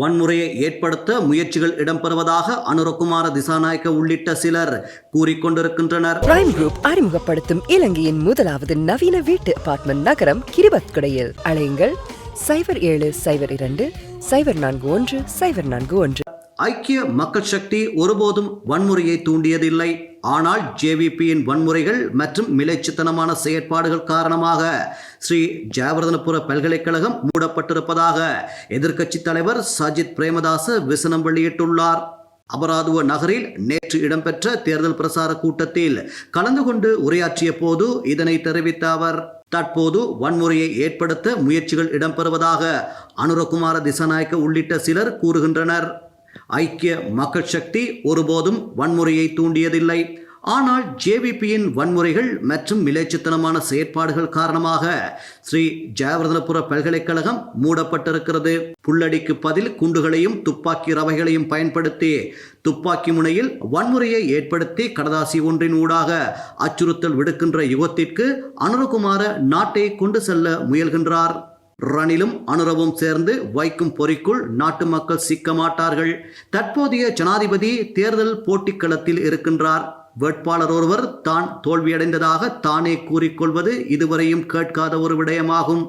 வன்முறையை ஏற்படுத்த முயற்சிகள் இடம்பெறுவதாக அனுரகுமார திசாநாயக்க உள்ளிட்ட சிலர் கூறிக்கொண்டிருக்கின்றனர். பிரைம் குரூப் அறிமுகப்படுத்தும் இலங்கையின் முதலாவது நவீன வீட்டு அபார்ட்மெண்ட் நகரம் கிரிபத்குடையில். அழையுங்கள் சைபர் ஏழு சைபர் இரண்டு சைபர் நான்கு ஒன்று சைபர் நான்கு ஒன்று. ஐக்கிய மக்கள் சக்தி ஒருபோதும் வன்முறையை தூண்டியதில்லை. ஆனால் ஜேவிபியின் வன்முறைகள் மற்றும் மிலைச்சித்தனமான செயற்பாடுகள் காரணமாக ஸ்ரீ ஜெயவர்தனபுர பல்கலைக்கழகம் மூடப்பட்டிருப்பதாக எதிர்க்கட்சித் தலைவர் சஜித் பிரேமதாச விசனம் வெளியிட்டுள்ளார். அபராதுவ நகரில் நேற்று இடம்பெற்ற தேர்தல் பிரசார கூட்டத்தில் கலந்து கொண்டு உரையாற்றிய போது இதனை தெரிவித்த அவர் தற்போது வன்முறையை ஏற்படுத்த முயற்சிகள் இடம்பெறுவதாக அனுரகுமார திசாநாயக்க உள்ளிட்ட சிலர் கூறுகின்றனர். ஐக்கிய மக்கள் சக்தி ஒருபோதும் வன்முறையை தூண்டியதில்லை. ஆனால் ஜேவிபியின் வன்முறைகள் மற்றும் மிலேச்சத்தனமான செயற்பாடுகள் காரணமாக ஸ்ரீ ஜெயவர்தனபுர பல்கலைக்கழகம் மூடப்பட்டிருக்கிறது. புல்லடிக்கு பதில் குண்டுகளையும் துப்பாக்கி ரவைகளையும் பயன்படுத்தி துப்பாக்கி முனையில் வன்முறையை ஏற்படுத்தி கடதாசி ஒன்றின் ஊடாக அச்சுறுத்தல் விடுக்கின்ற யுகத்திற்கு அனுரகுமார நாட்டை கொண்டு செல்ல முயல்கின்றார். ரணிலும் அனுரவும் சேர்ந்து வைக்கும் பொறிக்குள் நாட்டு மக்கள் சிக்க மாட்டார்கள். தற்போதைய ஜனாதிபதி தேர்தல் போட்டிக்களத்தில் இருக்கின்றார். வேட்பாளர் ஒருவர் தான் தோல்வியடைந்ததாக தானே கூறிக்கொள்வது இதுவரையும் கேட்காத ஒரு விடயமாகும்.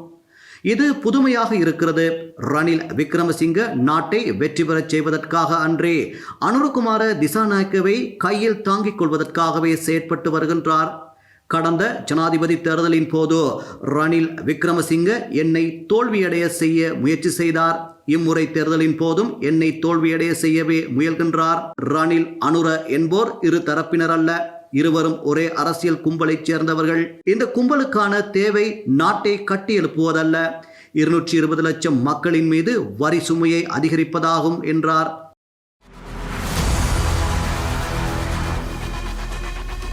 இது புதுமையாக இருக்கிறது. ரணில் விக்ரமசிங்க நாட்டை வெற்றி பெறச் செய்வதற்காக அன்றே அனுருகுமார திசாநாயக்கவை கையில் தாங்கிக் கொள்வதற்காகவே செயற்பட்டு வருகின்றார். கடந்த ஜனாதிபதி தேர்தலின் போது ரணில் விக்ரமசிங்க என்னை தோல்வியடைய செய்ய முயற்சி செய்தார். இம்முறை தேர்தலின் போதும் என்னை தோல்வியடைய செய்யவே முயல்கின்றார். ரணில் அனுர என்போர் இரு தரப்பினர் அல்ல இருவரும் ஒரே அரசியல் கும்பலைச் சேர்ந்தவர்கள். இந்த கும்பலுக்கான தேவை நாட்டை கட்டியெழுப்புவதல்ல இருநூற்றி இருபது லட்சம் மக்களின் மீது வரி சுமையை அதிகரிப்பதாகும் என்றார்.